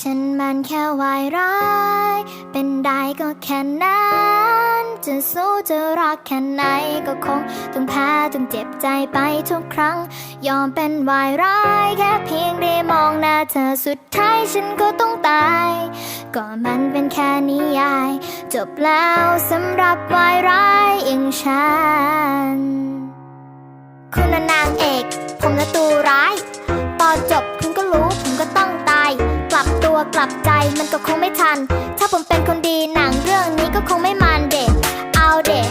ฉันมันแค่วายร้าย เป็นได้ก็แค่นั้น จะสู้จะรักแค่ไหนก็คงต้องแพ้ต้องเจ็บใจไปทุกครั้ง ยอมเป็นวายร้ายแค่เพียงได้มองหน้าเธอสุดท้ายฉันก็ต้องตาย ก็มันเป็นแค่นิยาย จบแล้วสำหรับวายร้ายอย่างฉัน คุณนางเอก ผมน่ะตัวร้าย กลับใจมันก็คงไม่ทัน ถ้าผมเป็นคนดีหนังเรื่องนี้ก็คงไม่มันเด็เอาเด็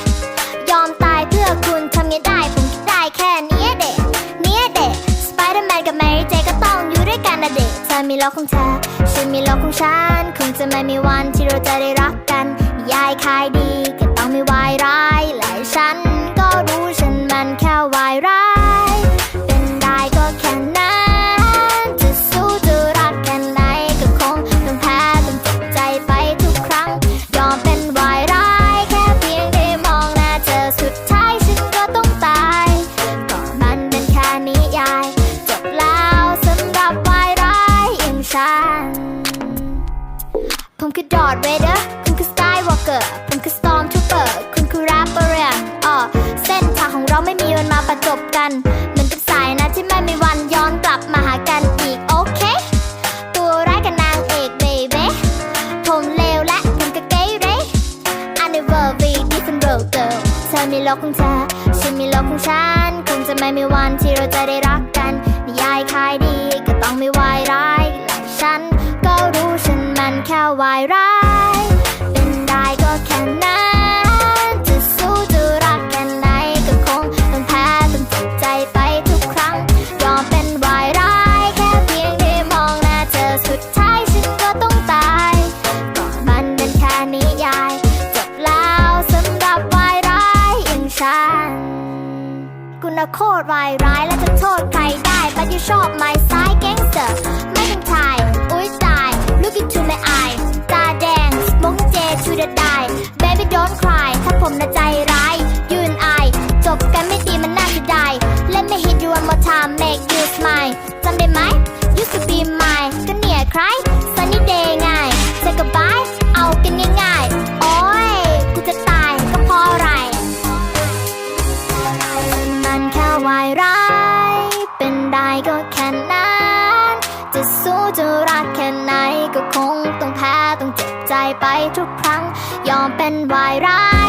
ยอมตายเพื่อคุณทำไงได้ผมคิดได้แค่เนี้ยเด็กเนี้ยเด็สไปเดอร์แมนกับแมรี่เจก็ต้องอยู่ด้วยกันนะเด็เธอมีโลกของเธอฉันมีโลกของฉันคงจะไม่มีวันที่เราจะได้รักกัน ยายขายดีก็ต้องมีวายร้าย ผมคือดอร์ธเวเดอร์คุณคือสกายวอล์กเกอร์ผมคือสตอมทูเปอร์คุณคือแรปเปอร์อ่อเส้นทางของเราไม่มีวันมาประจบกัน เหมือนกับสายนะที่ไม่มีวันย้อนกลับมาหากันอีกโอเค ตัวร้ายกับนางเอกเบเบ้ผมเลวและคุณก็เกเร I never be different road girl เธอมีโลกของเธอฉันมีโลกของฉันคงจะไม่มีวันที่เราจะได้รักกันนิยายขายดีก็ต้องมีวา แค่วายร้าย เป็นได้ก็แค่นั้น จะสู้จะรักแค่ไหนก็คงต้องแพ้ต้องเจ็บใจไปทุกครั้ง ยอมเป็นวายร้าย แค่เพียงได้มองหน้าเธอสุดท้ายฉันก็ต้องตายก็มันเป็นแค่นิยาย จบแล้วสำหรับวายร้ายอย่างฉันกูน่ะโคตรวายร้าย บกันไม่ดีมันน่าจะได้ Let me hit you one more time make you smile จำได้ไหม used to be mine ก็เนี่ยใคร sunny day ไง say goodbye เอากันง่ายๆ โอ้ย กูจะตายก็เพราะอะไร มันแค่วายร้าย เป็นได้ก็แค่นั้น จะสู้จะรักแค่ไหนก็คงต้องแพ้ต้องเจ็บใจไปทุกครั้ง ยอมเป็นวายร้าย